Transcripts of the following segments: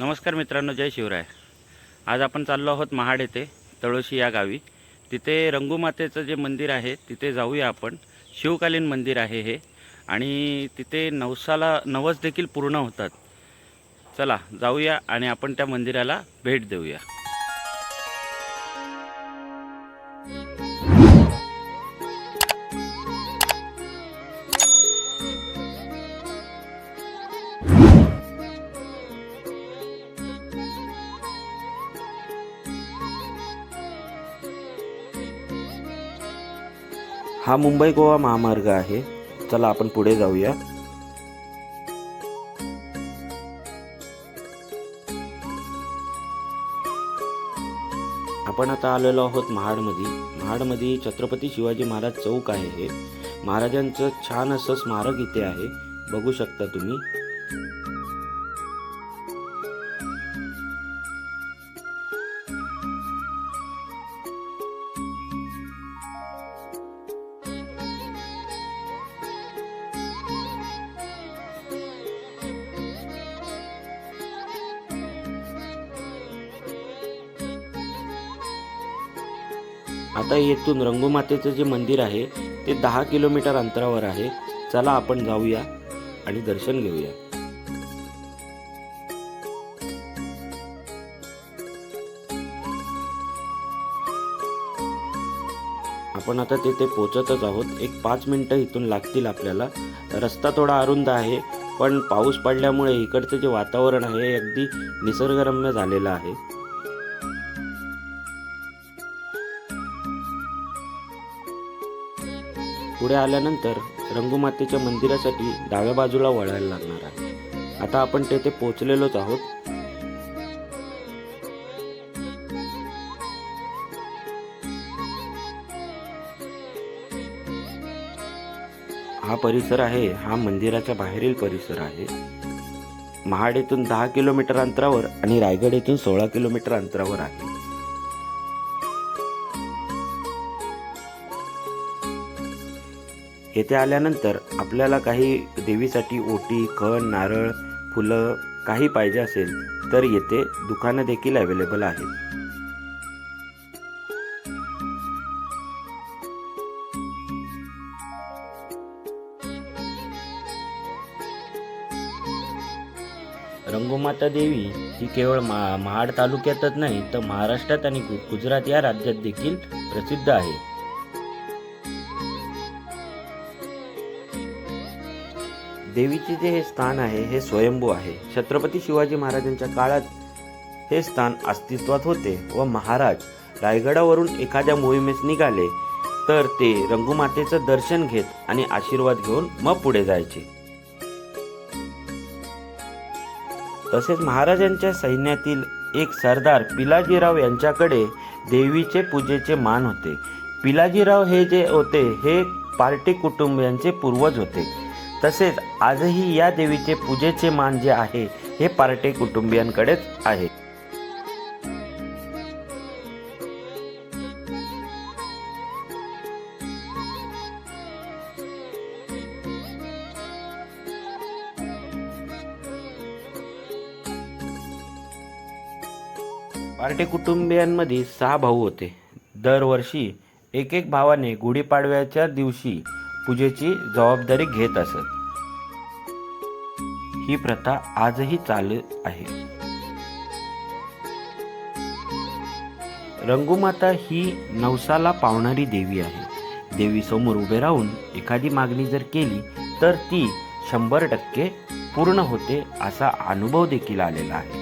नमस्कार मित्रांनो जय शिवराय. आज आपण चाललो आहोत महाड येथे तळोशी या गावी. तिथे रंगूमातेचं जे मंदिर आहे तिथे जाऊया आपण. शिवकालीन मंदिर आहे हे. आणि तिथे नवसाला नवस देखील पूर्ण होतात. चला जाऊया आणि आपण त्या मंदिराला भेट देऊया. हा मुंबई गोवा महामार्ग आहे. चला आपण पुढे जाऊया. आपण आता आलेलो आहोत महाडमध्ये. महाडमध्ये छत्रपती शिवाजी महाराज चौक आहे हे. महाराजांचं छान असं स्मारक इथे आहे. बघू शकता तुम्ही. आता येथून रंगोमातेचं जे मंदिर आहे ते दहा किलोमीटर अंतरावर आहे. चला आपण जाऊया आणि दर्शन घेऊया. आपण आता तिथे पोचतच आहोत. एक पाच मिनिटं इथून लागतील आपल्याला. रस्ता थोडा अरुंद आहे पण पाऊस पडल्यामुळे इकडचं जे वातावरण आहे हे अगदी निसर्गरम्य झालेलं आहे. पुढे आल्यानंतर रंगुमातेच्या मंदिरासाठी डाव्या बाजूला वळायला लागणार आहे. आता आपण तेथे पोचलेलोच आहोत. हा परिसर आहे हा मंदिराच्या बाहेरील परिसर आहे. महाड येथून दहा किलोमीटर अंतरावर आणि रायगड येथून सोळा किलोमीटर अंतरावर आहे. येथे आल्यानंतर आपल्याला काही देवीसाठी ओटी खण नारळ फुलं काही पाहिजे असेल तर येथे दुकानं देखील अवेलेबल आहेत. रंगोमाता देवी ही केवळ मा महाड तालुक्यातच नाही तर महाराष्ट्रात आणि गु- गुजरात या राज्यात देखील प्रसिद्ध आहे. देवीचे जे हे स्थान आहे हे स्वयंभू आहे. छत्रपती शिवाजी महाराजांच्या काळात हे स्थान अस्तित्वात होते व महाराज रायगडावरून एखाद्या मोहिमेस निघाले तर ते रंगुमातेचं दर्शन घेत आणि आशीर्वाद घेऊन मग पुढे जायचे. तसेच महाराजांच्या सैन्यातील एक सरदार पिलाजीराव यांच्याकडे देवीचे पूजेचे मान होते. पिलाजीराव हे जे होते हे पार्टी कुटुंबियांचे पूर्वज होते. तसेच आजही या देवीचे पूजेचे मान जे आहे हे पार्टे कुटुंबियांकडेच आहे. पार्टे कुटुंबियांमध्ये सहा भाऊ होते. दरवर्षी एक एक भावाने गुढीपाडव्याच्या दिवशी पूजेची जबाबदारी घेत असत. ही प्रथा आजही चालत आहे. रंगुमाता ही नवसाला पावणारी देवी आहे. देवी समोर उभे राहून एखादी मागणी जर केली तर ती शंभर टक्के पूर्ण होते असा अनुभव देखील आलेला आहे.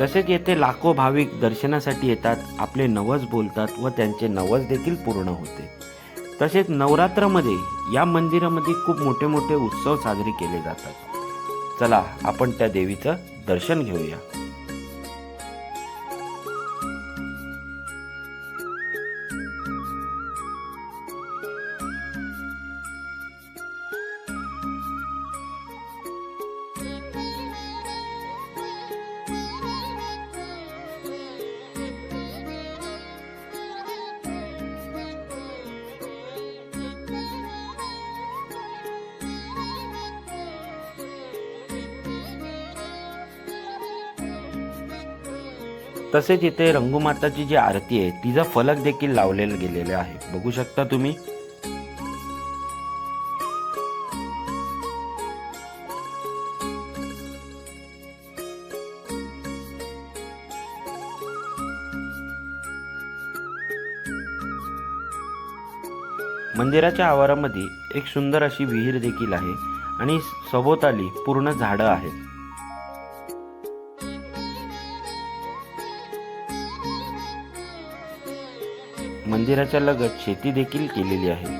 तसेच येथे लाखो भाविक दर्शनासाठी येतात आपले नवस बोलतात व त्यांचे नवस देखील पूर्ण होते. तसेच नवरात्रामध्ये या मंदिरामध्ये खूप मोठे मोठे उत्सव साजरे केले जातात. चला आपण त्या देवीचं दर्शन घेऊया. तसेच इथे रंगूमाताची जी आरती आहे तिचा फलक देखील लावलेला गेलेला आहे. बघू शकता तुम्ही. मंदिराच्या आवारामध्ये एक सुंदर अशी विहीर देखील आहे आणि सभोवताली पूर्ण झाडं आहेत. मंदिराच्या लगत शेती देखील केलेली आहे.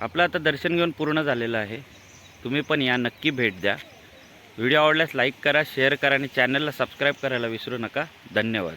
आपलं आता दर्शन घेऊन पूर्ण झालेलं आहे. तुम्ही पण या नक्की भेट द्या. व्हिडिओ आवडल्यास लाईक करा शेअर करा आणि चॅनलला सबस्क्राईब करायला विसरू नका. धन्यवाद.